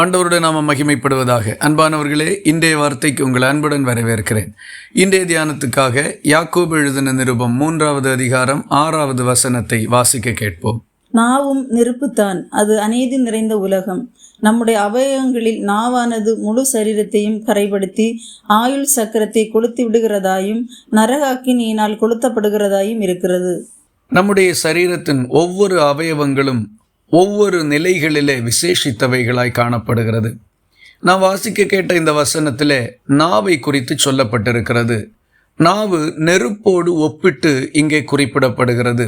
ஆண்டவருடைய நாம மகிமைப்படுவதாக. அன்பானவர்களே இன்றைய வார்த்தைக்கு உங்கள் அன்புடன் வரவேற்கிறேன். இன்றைய தியானத்துக்காக யாக்கோபு எழுதின நிருபம் மூன்றாவது அதிகாரம் ஆறாவது வசனத்தை வாசிக்க கேட்போம். நாவும் நெருப்புத்தான் அது அநீதி நிறைந்த உலகம். நம்முடைய அவயவங்களில் நாவானது முழு சரீரத்தையும் கரைப்படுத்தி ஆயுள் சக்கரத்தை கொளுத்தி விடுகிறதாயும் நரகாக்கினியினால் கொளுத்தப்படுகிறதாயும் இருக்கிறது. நம்முடைய சரீரத்தின் ஒவ்வொரு அவயவங்களும் ஒவ்வொரு நிலைகளிலே விசேஷித்தவைகளாய் காணப்படுகிறது. நான் வாசிக்க கேட்ட இந்த வசனத்தில் நாவை குறித்து சொல்லப்பட்டிருக்கிறது. நாவு நெருப்போடு ஒப்பிட்டு இங்கே குறிப்பிடப்படுகிறது.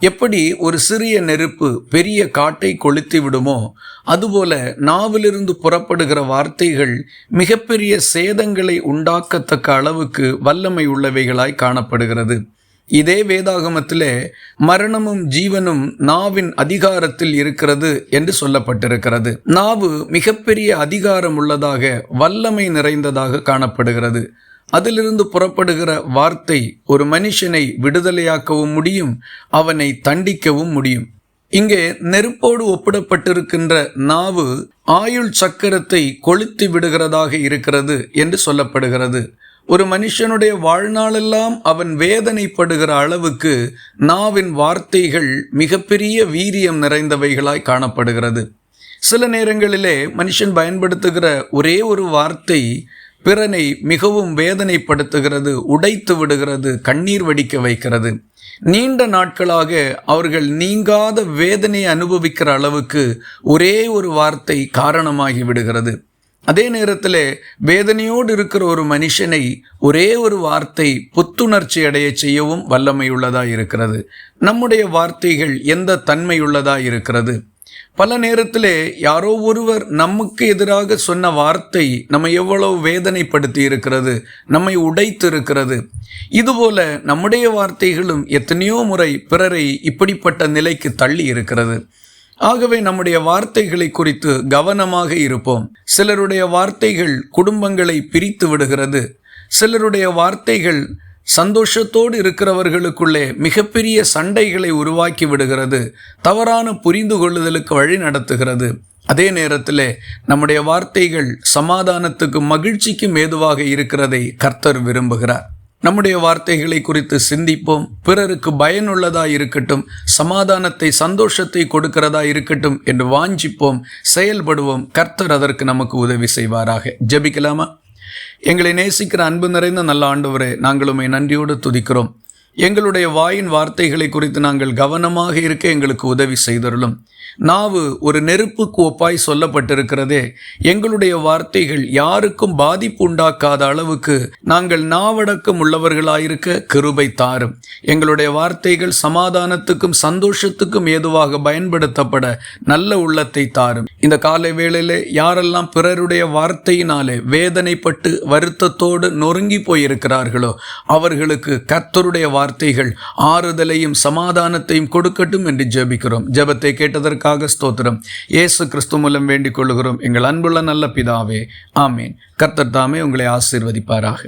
எப்படி ஒரு சிறிய நெருப்பு பெரிய காட்டை கொளுத்தி விடுமோ அதுபோல நாவிலிருந்து புறப்படுகிற வார்த்தைகள் மிகப்பெரிய சேதங்களை உண்டாக்கத்தக்க அளவுக்கு வல்லமை உள்ளவைகளாய் காணப்படுகிறது. இதே வேதாகமத்திலே மரணமும் ஜீவனும் நாவின் அதிகாரத்தில் இருக்கிறது என்று சொல்லப்பட்டிருக்கிறது. நாவு மிகப்பெரிய அதிகாரம் உள்ளதாக வல்லமை நிறைந்ததாக காணப்படுகிறது. அதிலிருந்து புறப்படுகிற வார்த்தை ஒரு மனுஷனை விடுதலையாக்கவும் முடியும் அவனை தண்டிக்கவும் முடியும். இங்கே நெருப்போடு ஒப்பிடப்பட்டிருக்கின்ற நாவு ஆயுள் சக்கரத்தை கொளுத்தி விடுகிறதாக இருக்கிறது என்று சொல்லப்படுகிறது. ஒரு மனுஷனுடைய வாழ்நாளெல்லாம் அவன் வேதனைப்படுகிற அளவுக்கு நாவின் வார்த்தைகள் மிகப்பெரிய வீரியம் நிறைந்தவைகளாய் காணப்படுகிறது. சில நேரங்களிலே மனுஷன் பயன்படுத்துகிற ஒரே ஒரு வார்த்தை பிறனை மிகவும் வேதனைப்படுத்துகிறது உடைத்து விடுகிறது கண்ணீர் வடிக்க வைக்கிறது. நீண்ட நாட்களாக அவர்கள் நீங்காத வேதனையை அனுபவிக்கிற அளவுக்கு ஒரே ஒரு வார்த்தை காரணமாகி விடுகிறது. அதே நேரத்தில் வேதனையோடு இருக்கிற ஒரு மனுஷனை ஒரே ஒரு வார்த்தை புத்துணர்ச்சி அடைய செய்யவும் வல்லமையுள்ளதாக இருக்கிறது. நம்முடைய வார்த்தைகள் எந்த தன்மையுள்ளதாக இருக்கிறது? பல நேரத்தில் யாரோ ஒருவர் நமக்கு எதிராக சொன்ன வார்த்தை நம்ம எவ்வளவு வேதனைப்படுத்தி இருக்கிறது நம்மை உடைத்து இருக்கிறது இதுபோல நம்முடைய வார்த்தைகளும் எத்தனையோ முறை பிறரை இப்படிப்பட்ட நிலைக்கு தள்ளி இருக்கிறது. ஆகவே நம்முடைய வார்த்தைகளை குறித்து கவனமாக இருப்போம். சிலருடைய வார்த்தைகள் குடும்பங்களை பிரித்து விடுகிறது. சிலருடைய வார்த்தைகள் சந்தோஷத்தோடு இருக்கிறவர்களுக்குள்ளே மிகப்பெரிய சண்டைகளை உருவாக்கி விடுகிறது. தவறான புரிந்து கொள்ளுதலுக்கு வழி நடத்துகிறது. அதே நேரத்தில் நம்முடைய வார்த்தைகள் சமாதானத்துக்கு மகிழ்ச்சிக்கும் ஏதுவாக இருக்கிறதை கர்த்தர் விரும்புகிறார். நம்முடைய வார்த்தைகளை குறித்து சிந்திப்போம். பிறருக்கு பயனுள்ளதா இருக்கட்டும் சமாதானத்தை சந்தோஷத்தை கொடுக்கிறதா இருக்கட்டும் என்று வாஞ்சிப்போம் செயல்படுவோம். கர்த்தர் அதற்கு நமக்கு உதவி செய்வாராக. ஜபிக்கலாமா? எங்களை நேசிக்கிற அன்பு நிறைந்த நல்ல ஆண்டவரே நாங்களுமே நன்றியோடு துதிக்கிறோம். எங்களுடைய வாயின் வார்த்தைகளை குறித்து நாங்கள் கவனமாக இருக்க எங்களுக்கு உதவி செய்தருளும். நாவு ஒரு நெருப்புக்கு ஒப்பாய் சொல்லப்பட்டிருக்கிறதே எங்களுடைய வார்த்தைகள் யாருக்கும் பாதிப்பு உண்டாக்காத அளவுக்கு நாங்கள் நாவடக்கம் உள்ளவர்களாயிருக்க கிருபை தாரும். எங்களுடைய வார்த்தைகள் சமாதானத்துக்கும் சந்தோஷத்துக்கும் ஏதுவாக பயன்படுத்தப்பட நல்ல உள்ளத்தை தாரும். இந்த காலை வேளையில யாரெல்லாம் பிறருடைய வார்த்தையினாலே வேதனைப்பட்டு வருத்தத்தோடு நொறுங்கி போயிருக்கிறார்களோ அவர்களுக்கு கர்த்தருடைய வார்த்தைகள் ஆறுதலையும் சமாதானத்தையும் கொடுக்கட்டும் என்று ஜெபிக்கிறோம். ஜெபத்தை கேட்டதற்காக ஸ்தோத்திரம். இயேசு கிறிஸ்து மூலம் வேண்டிக் கொள்கிறோம் எங்கள் அன்புள்ள நல்ல பிதாவே ஆமேன். கர்த்தர் தாமே உங்களை ஆசீர்வதிப்பாராக.